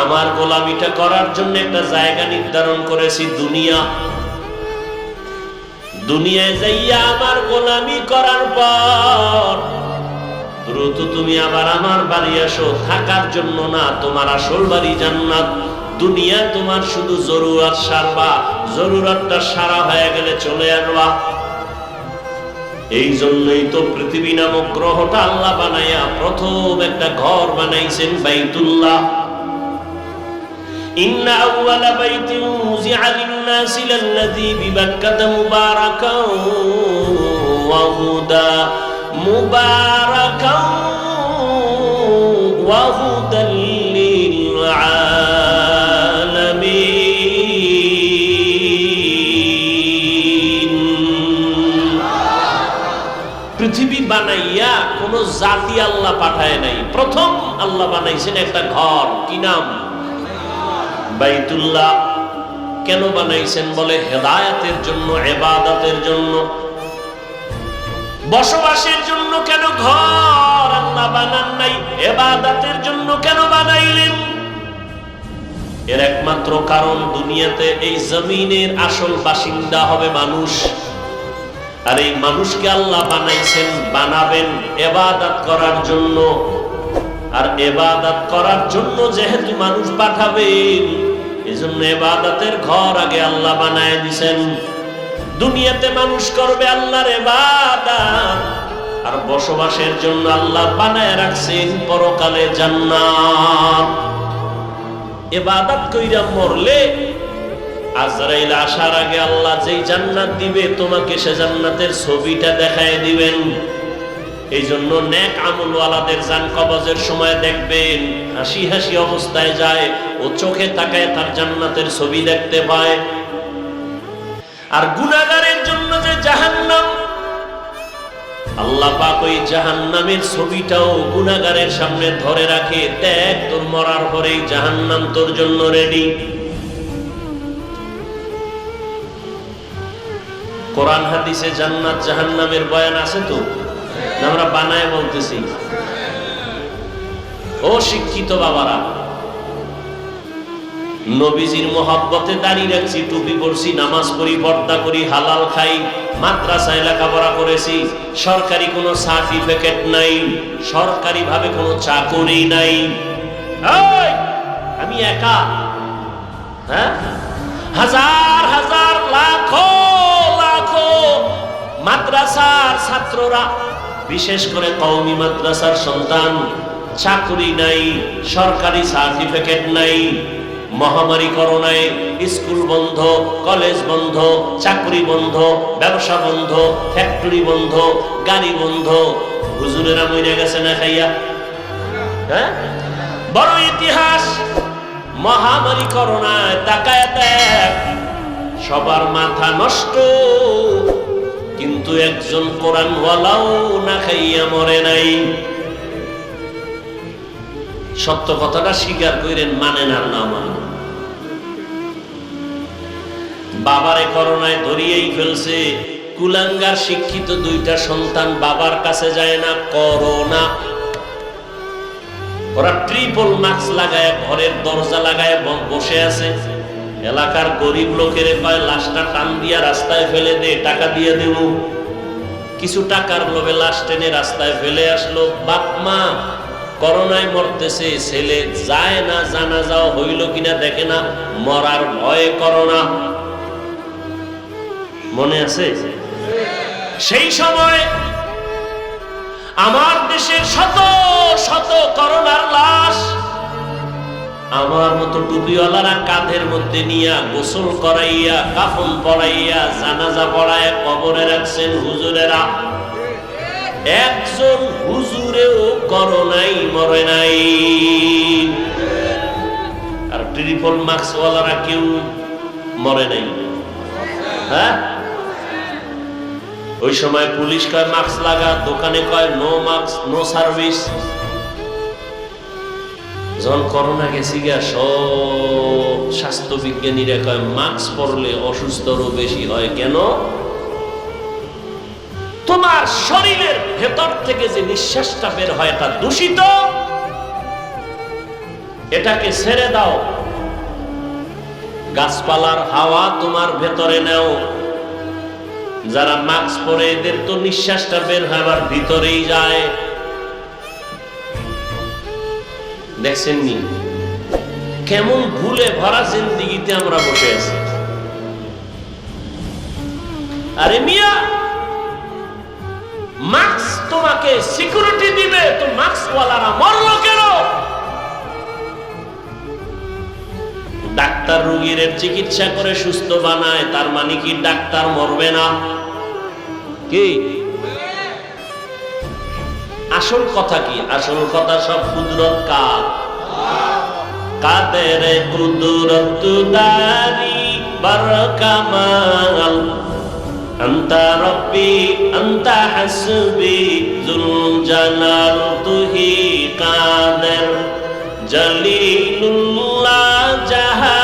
আমার গোলামিটা করার জন্য একটা জায়গা নির্ধারণ করেছি দুনিয়া। দুনিয়ায় যাইয়া আমার গোলামি করার পর, দ্রুত তুমি আবার আমার বাড়ি আসো। থাকার জন্য না, তোমার আসল বাড়ি জান্নাত। দুনিয়া তোমার শুধু জরুরত সারবা। জরুরতটা সারা হয়ে গেলে চলে আসবা। এই জন্যই তো পৃথিবী নামক গ্রহটা আল্লাহ বানাইয়া প্রথম একটা ঘর বানাইছেন বাইতুল্লাহ। إن أول بيت وزع للناس للذي ببكة مباركا وهدى مباركا وهدى للعالمين পৃথিবী বানাইয়া কোন জাতি আল্লাহ পাঠায় নাই প্রথম আল্লাহ বানাইছেন একটা ঘর কি নাম বাইতুল্লাহ কেন বানাইছেন বলে হেদায়াতের জন্য এবাদতের জন্য? বসবাসের জন্য কেন ঘর আল্লাহ বানান নাই? এবাদাতের জন্য কেন বানাইলেন? এর একমাত্র কারণ দুনিয়াতে এই জমিনের আসল বাসিন্দা হবে মানুষ। আর এই মানুষকে আল্লাহ বানাইছেন, বানাবেন এবাদাত করার জন্য। আর এবাদাত করার জন্য যেহেতু মানুষ পাঠাবেন এজন্য এবাদাতের ঘর আগে আল্লাহ বানায় দিছেন। দুনিয়াতে মানুষ করবে আল্লাহর এবাদাত, আর বসবাসের জন্য আল্লাহ বানায় রাখছেন পরকালে জান্নাত। এবাদাত কইরা মরলে আজরাইল আসার আগে আল্লাহ যেই জান্নাত দিবে, তোমাকে সে জান্নাতের ছবিটা দেখায় দিবেন। এই জন্য নেক আমলওয়ালাদের জান কবজের সময় দেখবেন, হাসি হাসি অবস্থায় যায়, ও চোখে তাকায় তার জান্নাতের ছবি দেখতে পায়। আর গুনাগারের জন্য যে জাহান্নাম, আল্লাহ পাক ওই জাহান্নামের ছবিটাও গুনাগারের সামনে ধরে রাখে, দেখ তোর মরার পরেই জাহান্নাম তোর জন্য রেডি কোরআন হাদিসে জান্নাত জাহান্নামের বয়ান আছে তো? আমরা বানায় বলতেছি। ও শিক্ষিত বাবারা, নবীজির মহব্বতে দাঁড়িয়ে রাখছি, টুপি পরছি, নামাজ পড়ি, পর্দা করি, হালাল খাই, মাদ্রাসায় লেখাপড়া করেছি, সরকারি কোনো সার্টিফিকেট নাই সরকারি ভাবে কোনো চাকরি নাই। আমি একা? হ্যাঁ? হাজার হাজার, লাখো লাখো মাদ্রাসার ছাত্ররা বিশেষ করে কওমি মাদ্রাসার সন্তান, চাকরি নাই, সরকারি সার্টিফিকেট নাই, মহামারী করোনায় স্কুল বন্ধ, কলেজ বন্ধ, চাকরি বন্ধ, ব্যবসা বন্ধ, ফ্যাক্টরি বন্ধ, গাড়ি বন্ধ। হুজুরেরা মরে গেছে না খাইয়া? হ্যাঁ? বড় ইতিহাস। মহামারী করোনায় তাকায় দেখ, সবার মাথা নষ্ট। কিন্তু একজন কোরআন ওয়ালাও না খাইয়া মরে নাই। সত্য কথাটা স্বীকার করেন আর না মানেন বাবারে করোনায় ধরিয়েই ফেলছে। কুলাঙ্গার শিক্ষিত দুইটা সন্তান বাবার কাছে যায় না করোনা ওরা ট্রিপল মাস্ক লাগায়, ঘরের দরজা লাগায় বসে আছে। এলাকার গরিব লোকের কয়, লাশটা টান দিয়া রাস্তায় ফেলে দে, টাকা দিয়ে দেব। কিছু টাকার লোভে লাশ টেনে রাস্তায় ফেলে আসলো। বাপ মা, করোনায় মরতেছে, ছেলে যায় না, জানা যাও হইল কিনা দেখে না, মরার ভয়ে করোনা। মনে আছে? সেই সময় আমার দেশের শত শত করোনার লাশ আমার মতো টুপিওয়ালারা কাঁধের মধ্যে নিয়া গোসল করাইয়া, কাফন পড়াইয়া জানাজা পড়ায় কবরে রাখছেন হুজুরেরা। একজন হুজুরেও করোনাই মরে নাই। আর ট্রিপল মাস্কওয়ালারা কেউ মরে নাই। হ্যাঁ? ওই সময় পুলিশ কয়, মাস্ক লাগা? দোকানে কয় নো মাস্ক নো সার্ভিস যখন করোনা গেছি গা সব স্বাস্থ্য বিজ্ঞানীরা কয়, মাস্ক পরলে অসুস্থরও বেশি হয় কেন? তোমার শরীরের ভেতর থেকে যে নিঃশ্বাসটা বের হয় এটা দূষিত। এটাকে ছেড়ে দাও। গাছপালার হাওয়া তোমার ভেতরে নাও। যারা মাস্ক পরে, এদের তো নিঃশ্বাসটা বের হয় আবার ভিতরেই যায়। দেখছেন নি কেমন ভুলে ভরা জিন্দিগিতে আমরা বসে আছি। আরে মিয়া, মাস্ক তোমাকে সিকিউরিটি দিবে, তো মাস্কওয়ালারা মরলো কেন? ডাক্তার রুগীর চিকিৎসা করে সুস্থ বানায়, তার মানে কি ডাক্তার মরবে না? কি? আসল কথা কি? আসল কথা সব কুদরত কাল কাদের কুদরত দারি? বারকামাল আন্তা রব্বি, আন্তা হাসবি জুল জালাল তুহি কাদের? জালিলুল্লাহ জাহা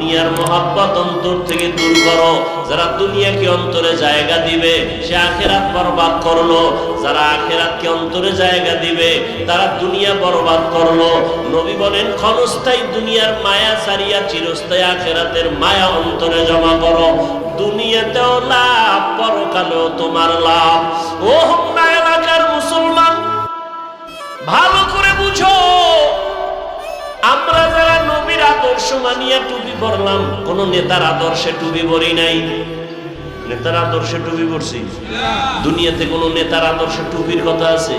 দুনিয়ার মহাব্বত অন্তর থেকে দূর করো। যারা দুনিয়াকে অন্তরে জায়গা দিবে, সে আখেরাত বরবাদ করল। যারা আখেরাতকে অন্তরে জায়গা দিবে, তারা দুনিয়া বরবাদ করল। নবী বলেন, ক্ষণস্থায়ী দুনিয়ার মায়া সারিয়া চিরস্থায়ী আখেরাতের মায়া অন্তরে জমা করো। দুনিয়াতেও লাভ, পরকালেও তোমার লাভ। ও হোমনা এলাকার মুসলমান, ভালো করে বুঝো। আমরা যারা আদর্শ মানিয়া টুপি পরলাম। কোন নেতার আদর্শে টুপি পরি নাই। নেতার আদর্শে টুপি পরছি? দুনিয়াতে কোন নেতার আদর্শে টুপির কথা আছে?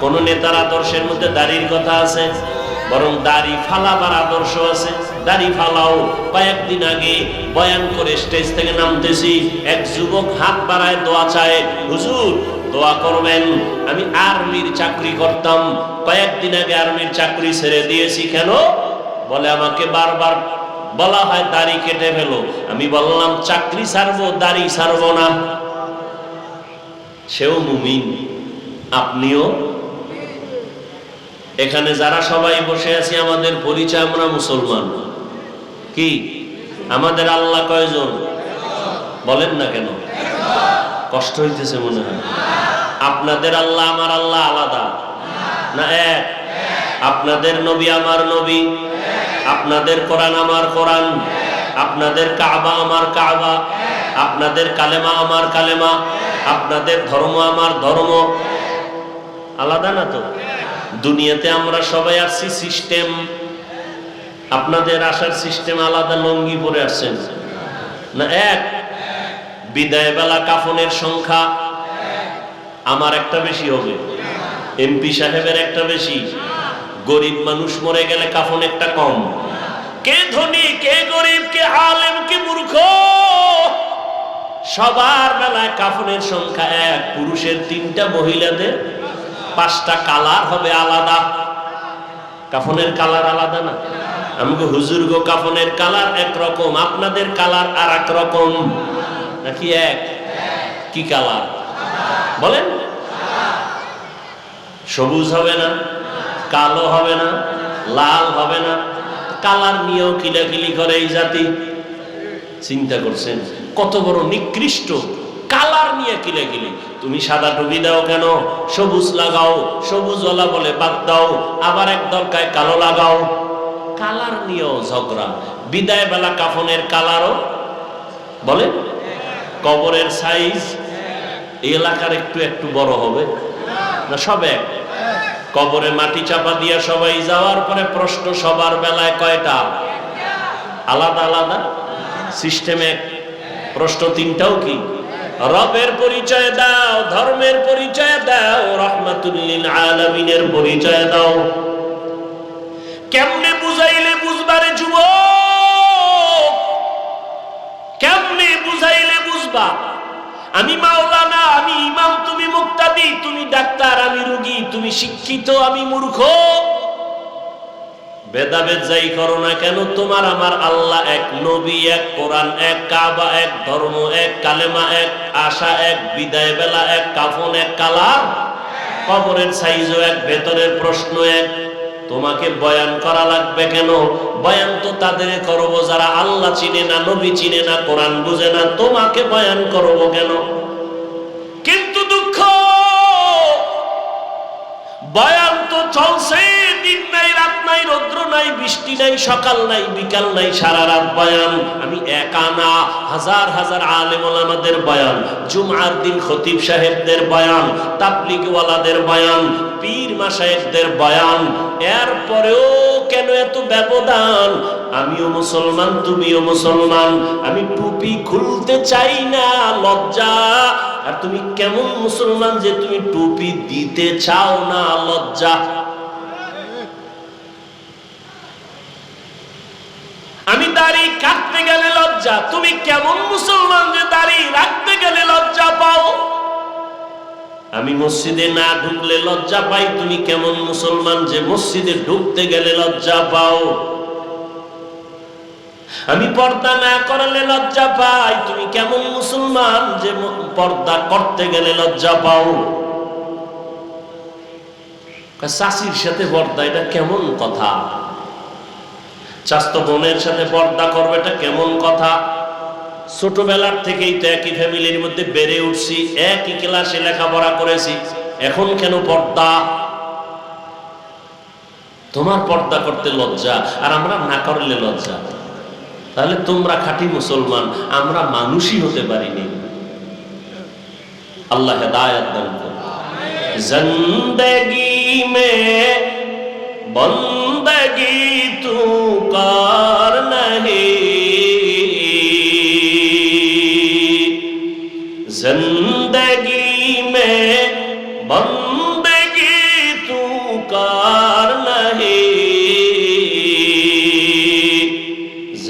কোন নেতার আদর্শের মধ্যে দাড়ির কথা আছে? বরং দাড়ি ফালাবার আদর্শ আছে। দাড়ি ফালাও। কয়েকদিন আগে বয়ান করে স্টেজ থেকে নামতেছি। এক যুবক হাত বাড়ায় দোয়া চায়, হুজুর, দোয়া করবেন। আমি আর্মির চাকরি করতাম। কয়েকদিন আগে আর্মির চাকরি ছেড়ে দিয়েছি কেন? বলে আমাকে বারবার বলা হয়, দাড়ি কেটে ফেলো। আমি বললাম, চাকরি ছাড়বো, দাড়ি ছাড়বো না। সেও মুমিন। আপনিও? এখানে যারা সবাই বসে আছি, আমাদের পরিচয় আমরা মুসলমান। কি? আমাদের আল্লাহ কয়জন? বলেন না কেন? কষ্ট হইতেছে মনে হয়। আপনাদের আল্লাহ, আমার আল্লাহ আলাদা। না এক? আপনাদের নবী, আমার নবী। আপনাদের কোরআন আমার কোরআন। আপনাদের কাবা আমার কাবা। আপনাদের কালেমা আমার কালেমা। আপনাদের ধর্ম আমার ধর্ম। আলাদা না তো? দুনিয়াতে আমরা সবাই আসছি সিস্টেম আপনাদের আসার সিস্টেম আলাদা, লঙ্গি পরে আসছেন না এক? বিদায় বেলা কাফনের সংখ্যা আমার একটা বেশি হবে। এমপি সাহেবের একটা বেশি। গরিব মানুষ মরে গেলে কাফন একটা কম। কে ধনী, কে গরিব, কে আলেম, কে মূর্খ? সবার বেলায় কাফনের সংখ্যা এক, পুরুষের তিনটা, মহিলাদের পাঁচটা কালার হবে আলাদা। কাফনের কালার আলাদা না? আমাকে হুজুর গো, কাফনের কালার একরকম, আপনাদের কালার আর এক রকম। নাকি এক? কি কালার? বলেন। সবুজ হবে না? কালো হবে না, লাল হবে না। কালার নিয়েও কিলাকিলি করে এই জাতি। চিন্তা করছেন, কত বড় নিকৃষ্ট কালার নিয়ে কিলাকিলি। তুমি সাদা টুপি দাও কেন? সবুজ লাগাও, সবুজ ওলা বলে বাদ দাও, আবার এক দরকায় কালো লাগাও। কালার নিয়েও ঝগড়া। বিদায় বেলা কাফনের কালারও বলে? কবরের সাইজ এই এলাকার একটু একটু বড় হবে। না, সব এক। কবরে মাটি চাপা দিয়া সবাই যাওয়ার পরে প্রশ্ন সবার বেলায় কয়টা? আলাদা আলাদা? সিস্টেম প্রশ্ন তিনটাও কি? রবের পরিচয় দাও, ধর্মের পরিচয় দাও, রহমাতুল্লিল আলামিনের পরিচয় দাও। কেমনে বুঝাইলে বুঝবারে যুব কেমনে বুঝাইলে বুঝবা? আমি মাওলানা, আমি ইমাম, তুমি মুক্তাদি, তুমি ডাক্তার, আমি রুগী, তুমি শিক্ষিত, আমি মূর্খ। ভেদাভেদ যাই করো না কেন? তোমার আমার আল্লাহ এক নবী, এক কোরআন, এক কাবা, এক ধর্ম, এক কালেমা, এক আশা, এক বিদায় বেলা, এক কাফন, এক কালার কবরের সাইজও এক, ভেতরের প্রশ্ন এক। তোমাকে বয়ান করা লাগবে কেন? বয়ান তো তাদের করব, যারা আল্লাহ চিনে না, নবী চিনে না, কোরআন বুঝে না, তোমাকে বয়ান করব কেন? কিন্তু দুঃখ, বয়ান তো চলছে, দিন নাই, রাত নাই, রৌদ্র নাই, বৃষ্টি নাই, সকাল নাই, বিকাল নাই, সারা রাত বয়ান। আমি একা না, হাজার হাজার আলেম আমাদের বয়ান। জুমার দিন খতিব সাহেবদের বয়ান, তাবলিগওয়ালাদের বয়ান পীর মাসায়েবদের বয়ান, এরপরেও কেন এত ব্যবধান? আমিও মুসলমান, তুমিও মুসলমান, আমি টুপি খুলতে চাই না, লজ্জা। আর তুমি কেমন মুসলমান যে তুমি টুপি দিতে চাও না, লজ্জা? আমি দাড়ি কাটতে গেলে লজ্জা। তুমি কেমন মুসলমান যে দাড়ি রাখতে গেলে লজ্জা পাও? আমি মসজিদে না ঢুকলে লজ্জা পাই, তুমি কেমন মুসলমান যে মসজিদে ঢুকতে গেলে লজ্জা পাও? আমি পর্দা না করলে লজ্জা পাই, তুমি কেমন মুসলমান যে পর্দা করতে গেলে লজ্জা পাও? চাষির সাথে পর্দা, এটা কেমন কথা? চাস্ত বোনের সাথে পর্দা করবে, এটা কেমন কথা? ছোটবেলার থেকেই তো একই ফ্যামিলির মধ্যে বেড়ে উঠছি, একই ক্লাসে লেখাপড়া করেছি। এখন কেন পর্দা? তোমার পর্দা করতে লজ্জা, আর আমরা না করলে লজ্জা। তাহলে তোমরা খাটি মুসলমান, আমরা মানুষই হতে পারিনি। আল্লাহ হেদায়ত দান জিন্দগি মে বন্দগি তু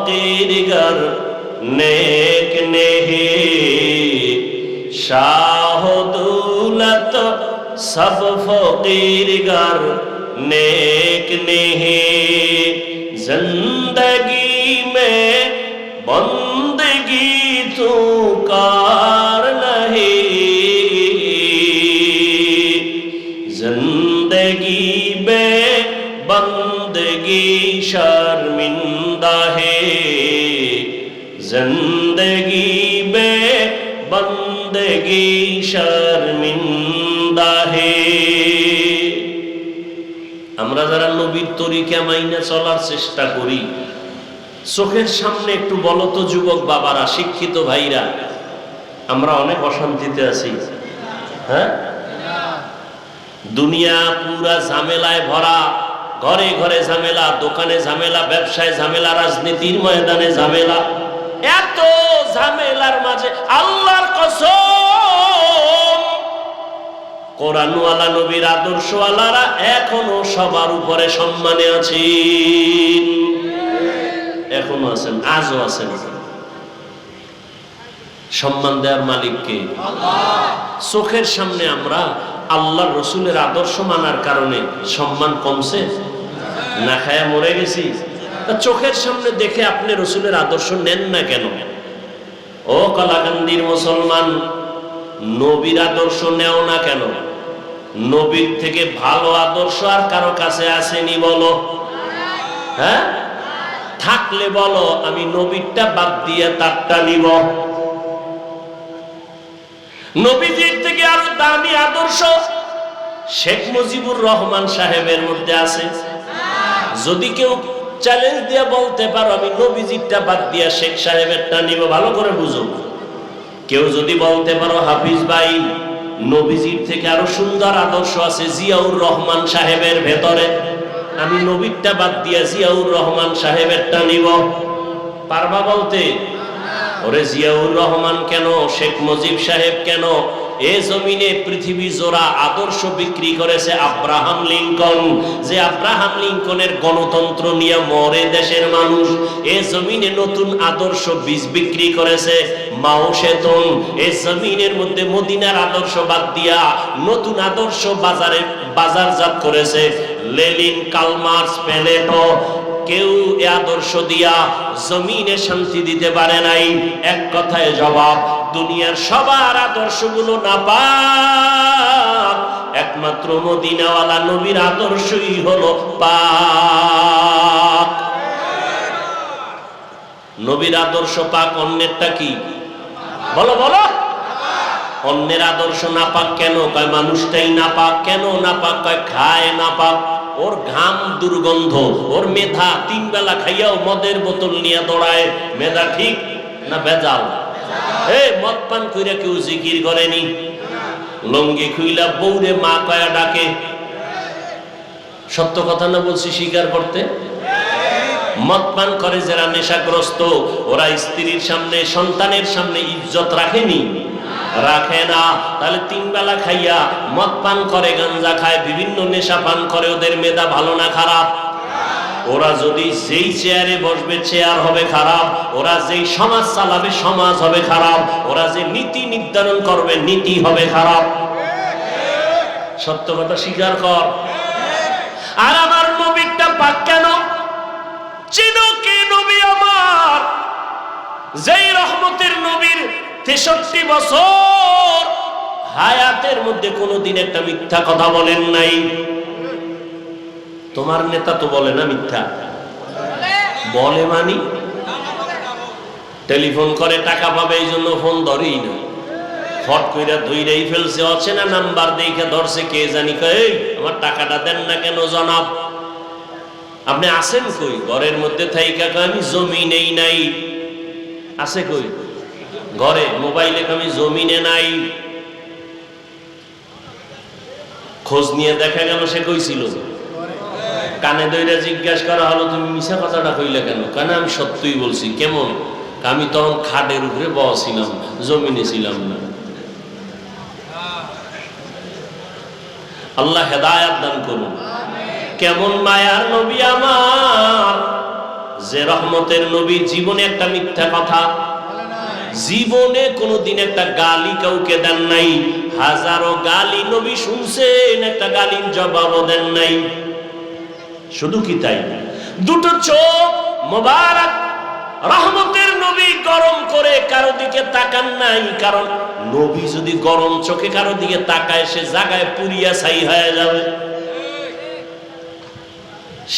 फकीर गर शाह दौलत सब फकीर गर नेक नेही। ज़िंदगी में बंदगी तू कार তরিকা মাইনে চলার চেষ্টা করি। চোখের সামনে একটু বলতো যুবক বাবারা, শিক্ষিত ভাইরা, আমরা অনেক অশান্তিতে আছি। হ্যাঁ? দুনিয়া পুরা ঝামেলায় ভরা, ঘরে ঘরে ঝামেলা, দোকানে ঝামেলা, ব্যবসায় ঝামেলা, রাজনীতির ময়দানে ঝামেলা। এত ঝামেলার মাঝে আল্লাহর কসম কোরআনওয়ালা নবীর আদর্শওয়ালারা এখনও সবার উপরে সম্মানে আছেন এখনও আছেন আজও আছেন। সম্মান দেওয়ার মালিককে চোখের সামনে আমরা আল্লাহ রসুলের আদর্শ মানার কারণে সম্মান কমছে? না খায়া মরে গেছি। তা চোখের সামনে দেখে আপনি রসুলের আদর্শ নেন না কেন? ও কলাকান্দির মুসলমান নবীর আদর্শ নেও না কেন? নবীর থেকে ভালো আদর্শ আর কারও কাছে আসেনি বলো। হ্যাঁ? থাকলে বলো, আমি নবীরটা বাদ দিয়ে তারটা নিব। নবীজির থেকে আরও দামি আদর্শ শেখ মুজিবুর রহমান সাহেবের মধ্যে আছে। যদি কেউ চ্যালেঞ্জ দিয়ে বলতে পারো, আমি নবীজিরটা বাদ দিয়া শেখ সাহেবেরটা নিব, ভালো করে বুঝো। কেউ যদি বলতে পারো, হাফিজ ভাই নবীজির থেকে আরও সুন্দর আদর্শ আছে জিয়াউর রহমান সাহেবের ভেতরে। আমি নবীরটা বাদ দিয়া জিয়াউর রহমান সাহেবেরটা নিব। পারবা বলতে? ওরে জিয়াউর রহমান কেন? শেখ মুজিব সাহেব কেন? এ জমিনে পৃথিবী জোড়া আদর্শ বিক্রি করেছে আব্রাহাম লিঙ্কন। যে আব্রাহাম লিঙ্কনের গণতন্ত্র নিয়ে মরে দেশের মানুষ, এ জমিনে নতুন আদর্শ বীজ বিক্রি করেছে মাও সেতন। এ জমিনের মধ্যে মদিনার আদর্শ বাদ দিয়া নতুন আদর্শ বাজারে বাজারজাত করেছে লেলিন, কালমার্স, পেলেটো। কেউ এ আদর্শ দিয়া জমিনে শান্তি দিতে পারে নাই। এক কথায় জবাব দুনিয়ার সবার আদর্শগুলো না পাক। একমাত্র মদিনাওয়ালা নবীর আদর্শই হলো পাক। নবীর আদর্শ পাক, অন্যেরটা কি? বলো বলো। অন্যের আদর্শ না পাক কেন? কয়, মানুষটাই না পাক কেন? না পাক, কয়, খায় না পাক। ওর ঘাম দুর্গন্ধ, ওর মেধা তিন বেলা খাইয়াও মদের বোতল নিয়ে দৌড়ায়। মেধা ঠিক না বেজাল? পান কইরা কেউ জিকির করেনি। লঙ্গি খুইলা বৌরে মা কয়া ডাকে। সত্য কথা না বলছি স্বীকার করতে? করে যারা নেশাগ্রস্ত, ওরা স্ত্রীর সামনে, সন্তানের সামনে ইজ্জত রাখেনি? রাখে না। তাহলে তিন বেলা খাইয়া মদ পান করে, গাঞ্জা খায়, বিভিন্ন নেশা পান করে, ওদের মেধা ভালো না খারাপ? ওরা যদি যেই চেয়ারে বসবে, চেয়ার হবে খারাপ। ওরা যেই সমাজ চালাবে, সমাজ হবে খারাপ। ওরা যে নীতি নির্ধারণ করবে, নীতি হবে খারাপ। সত্য কথা স্বীকার কর। আর আমার নবীরটা পাক কেন? চিনো কে নবী আমার? যেই রহমতের নবীর তেষট্টি বছর হায়াতের মধ্যে কোনোদিন একটা মিথ্যা কথা বলেন নাই। তোমার নেতা তো বলে না মিথ্যা? বলে মানি? টেলিফোন করে টাকা পাবে এই জন্য ফোন ধরেই না। ফট কইরা ধুইরাই ফেলছে অচেনা নাম্বার দেখে ধরছে কে জানি কয় "এই, আমার টাকাটা দেন না কেন জনাব? আপনি আছেন কই? ঘরের মধ্যে থাইকা আমি জমি নেই। নাই আছে কই? ঘরে মোবাইলে আমি জমিনে নাই। খোঁজ নিয়ে দেখা গেল সে কইছিল কানে দইরা জিজ্ঞাসা করা হলো, তুমি মিশা কথাটা কইলে কেন? কেন, আমি সত্যই বলছি, কেমন? আমি তখন খাটের উপরে বসছিলাম জমিনে ছিলাম না। আল্লাহ হেদায়াত দান করুন। কেমন মায়ার নবী আমার, যে রহমতের নবী, জীবনে একটা মিথ্যা কথা। জীবনে কোনোদিন একটা গালি কাউকে দেন নাই, হাজারো গালি নবী শুনছেন, একটা গালির জবাবও দেন নাই। শুধু কি তাই? দুটো চোখ মোবারক, রহমতের নবী গরম করে কারও দিকে তাকান নাই, কারণ নবী যদি গরম চোখে কারও দিকে তাকায়, সে জায়গায় পুরিয়া ছাই হয়ে যাবে।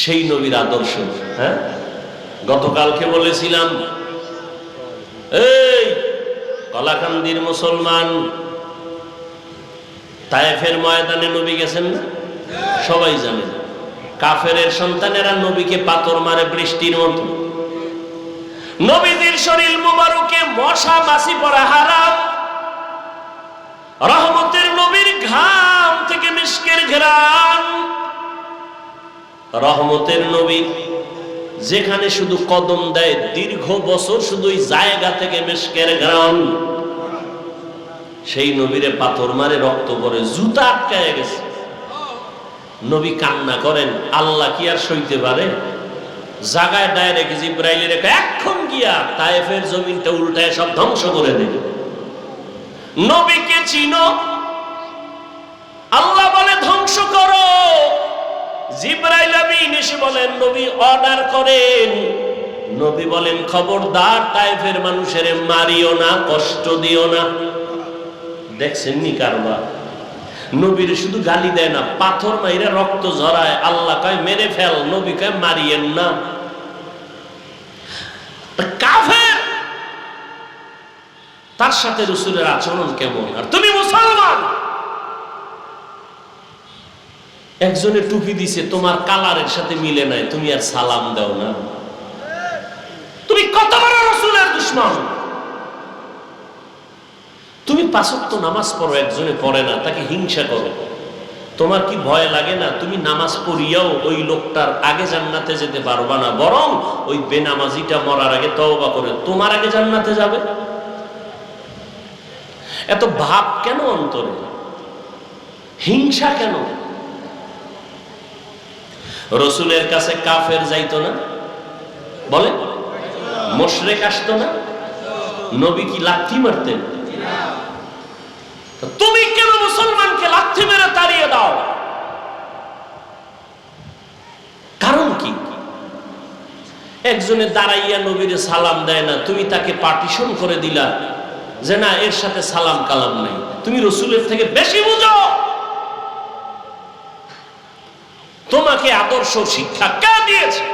সেই নবীর আদর্শ হ্যাঁ? গতকালকে বলেছিলাম, এই কলাকান্দির মুসলমান, তায়েফের ময়দানে নবী গেছেন সবাই জানেন কাফেরের সন্তানেরা নবীকে পাথর মারে বৃষ্টির মতো। নবীদের শরীর মুবারকে মশা, মাছি পড়া হারাম। রহমতের নবীর ঘাম থেকে মিষ্কের ঘেরান। রহমতের নবী যেখানে শুধু কদম দেয়, দীর্ঘ বছর শুধু ওই জায়গা থেকে মেশকের ঘ্রাণ সেই নবীরে পাথর মারে, রক্ত পরে জুতা আটকায় গেছে। নবী কান্না করেন, আল্লাহ কি আর সইতে পারে? জাগায় ডাইরেক্ট জিব্রাইলের রেখে এখন গিয়া তায়েফের জমিনটা উল্টায় সব ধ্বংস করে দেবে নবীকে চিনো? আল্লাহ বলে, ধ্বংস করো। জিব্রাইল আমিন এসে বলেন, নবী অর্ডার করেন। নবী বলেন, খবরদার, তায়েফের মানুষের মারিও না, কষ্ট দিও না। দেখছেন নি কারবার? নবীর শুধু গালি দেয় না, পাথর মাইরা রক্ত ঝরায়, আল্লাহ কয়, মেরে ফেল, নবী কয়, মারিয়েন না। তার সাথে রসুলের আচরণ কেমন? আর তুমি মুসলমান? একজনে টুপি দিছে, তোমার কালারের সাথে মিলে নাই, তুমি আর সালাম দাও না। তুমি কত বড় রসুলের দুশ্মন? তুমি পাঁচক্ত নামাজ পড়ো, একজনে পড়ে না, তাকে হিংসা করো। তোমার কি ভয় লাগে না? তুমি নামাজ পড়িয়াও ওই লোকটার আগে জান্নাতে যেতে পারবা না, বরং ওই বেনামাজিটা মরার আগে তওবা করে, তোমার আগে জান্নাতে যাবে। এত ভাব কেন অন্তরে? হিংসা কেন? রসুলের কাছে কাফের যাইতো না? বলে, মোশরেক আসতো না? নবী কি লাথি মারতেন? তুমি কেন মুসলমানকে লাথি মেরে তাড়িয়ে দাও? কারণ কি? একজনে দাঁড়াইয়া নবীরে সালাম দেয় না, তুমি তাকে পার্টিশন করে দিলা যে না, এর সাথে সালাম কালাম নাই। তুমি রসুলের থেকে বেশি বুঝো। তোমাকে আদর্শ শিক্ষা কে দিয়েছে?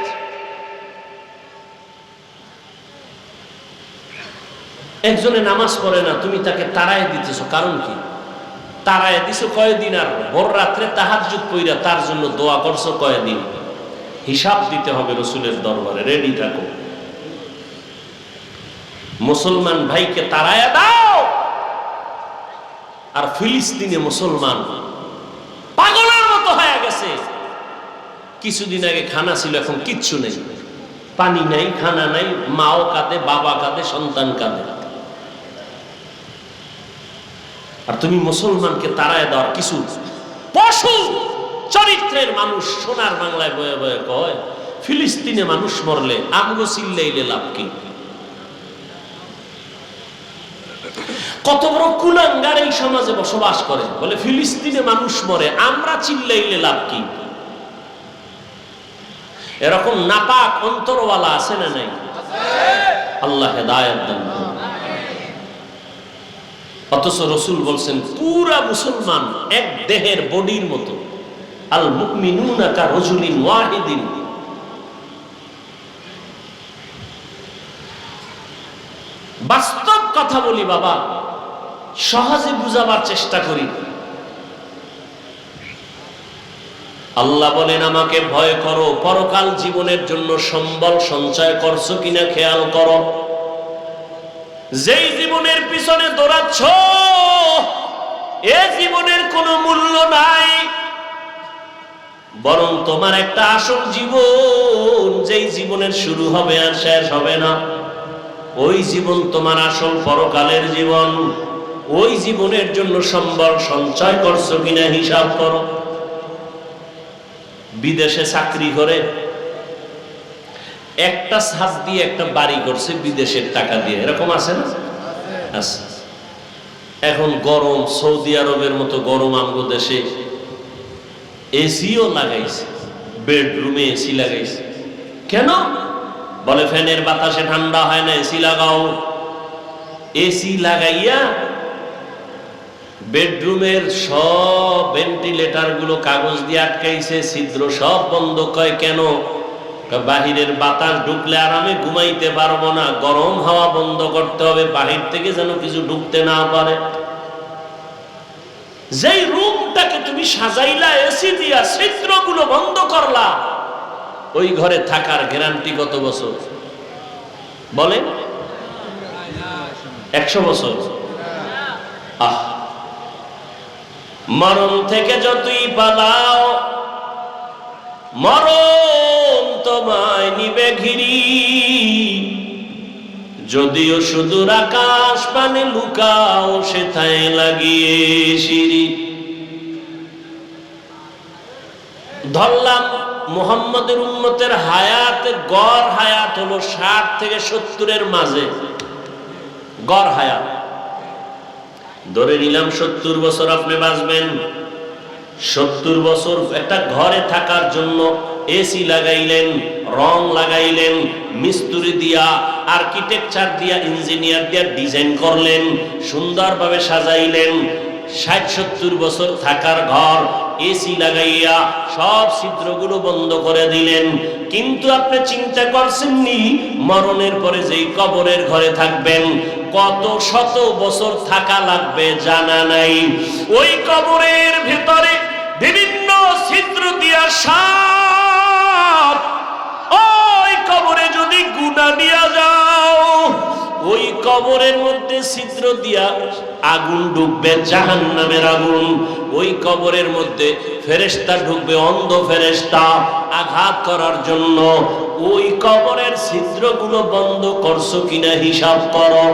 একজনে নামাজ পড়ে না, তুমি তাকে তারায় দিতেছ, কারণ কি? তারায় দিছো কয়দিন আর? ভোর রাত্রে তাহার যুগ কইরা তার জন্য দোয়া করছ কয়দিন? হিসাব দিতে হবে রসুলের দরবারে রেডি থাকো। মুসলমান ভাইকে তারায় দাও! আর ফিলিস্তিনে মুসলমান পাগলের মতো হয়ে গেছে। কিছুদিন আগে খানা ছিল, এখন কিচ্ছু নেই। পানি নাই, খানা নাই, মাও কাঁদে, বাবা কাঁদে, সন্তান কাঁদে। আর তুমি মুসলমানকে তাড়ায় দেওয়ার কিছু পশু চরিত্রের মানুষ সোনার বাংলায় বয়ে বয়ে কয়, ফিলিস্তিনে মানুষ মরলে আমগো চিল্লাইলে লাভ কি? কত বড় কুলাঙ্গার এই সমাজে বসবাস করে, বলে ফিলিস্তিনে মানুষ মরে, আমরা চিল্লাইলে লাভ কি? এরকম নাপাক অন্তরওয়ালা আছে না নাই? আল্লাহ হেদায়ত দান। অথচ রসুল বলছেন, পুরা মুসলমান এক দেহের বডির মতো। আল মুকমিনুনা কা রজুলিন ওয়াহিদিন। বাস্তব কথা বলি বাবা, সহজে বুঝাবার চেষ্টা করি। আল্লাহ বলেন, আমাকে ভয় করো, পরকাল জীবনের জন্য সম্বল সঞ্চয় করছ কিনা খেয়াল করো। যেই জীবনের পিছনে দৌড়াচ্ছ, এ জীবনের কোনো মূল্য নাই। বরং তোমার একটা আসল জীবন, যেই জীবনের শুরু হবে আর শেষ হবে না। ওই জীবন তোমার আসল পরকালের জীবন। ওই জীবনের জন্য সম্বল সঞ্চয় করছ কিনা হিসাব করো। বিদেশে চাকরি করে একটা ছাদ দিয়ে একটা বাড়ি করছে বিদেশের টাকা দিয়ে। এরকম আছে না? আছে। এখন গরম, সৌদি আরবের মতো গরম আমগো দেশে এসিও লাগাইছে, বেডরুমে এসি লাগাইছে। কেন? বলে ফ্যানের বাতাসে ঠান্ডা হয় না এসি লাগাও। এসি লাগাইয়া বেডরুমের সব ভেন্টিলেটারগুলো কাগজ দিয়ে আটকাইছে, ছিদ্র সব বন্ধ। কয় কেন? বাহিরের বাতাস ঢুকলে আরামে ঘুমাইতে পারব না। গরম হাওয়া বন্ধ করতে হবে, বাহির থেকে যেন কিছু ঢুকতে না পারে। যেই রুমটাকে তুমি সাজাইলা, এসি দিয়া ছিদ্রগুলো বন্ধ করলা, ওই ঘরে থাকার গ্যারান্টি কত বছর? বলে একশো বছর? আহ। মরণ থেকে যতই পালাও, মরণ নিবে ঘিরি। যদিও সুদূর আকাশ পানে লুকাও, সেথায় লাগিয়ে সিঁড়ি। ধরলাম, মুহাম্মদের উন্মতের হায়াত গড় হায়াত হলো ষাট থেকে সত্তরের মাঝে। গড় হায়াত। ধরে নিলাম সত্তর বছর আপনি বাঁচবেন। সত্তর বছর একটা ঘরে থাকার জন্য এসি লাগাইলেন, রং লাগাইলেন, মিস্ত্রি দিয়া আর্কিটেকচার দিয়া ইঞ্জিনিয়ার দিয়া ডিজাইন করলেন, সুন্দরভাবে সাজাইলেন। ষাট, সত্তর বছর থাকার ঘর এসি লাগাইয়া সব ছিদ্রগুলো বন্ধ করে দিলেন। কিন্তু আপনি চিন্তা করছেননি, মরণের পরে যেই কবরের ঘরে থাকবেন, কত শত বছর থাকা লাগবে জানা নাই। ওই কবরের ভেতরে বিভিন্ন ছিদ্র দিয়া সাপ, ওই কবরে যদি গুণা দিয়া যাও, ওই কবরের মধ্যে ছিদ্র দিয়া আগুন ঢুকবে জাহান নামের আগুন। ওই কবরের মধ্যে ফেরেস্তা ঢুকবে, অন্ধ ফেরেস্তা আঘাত করার জন্য। ওই কবরের ছিদ্রগুলো বন্ধ করছ কিনা হিসাব করো।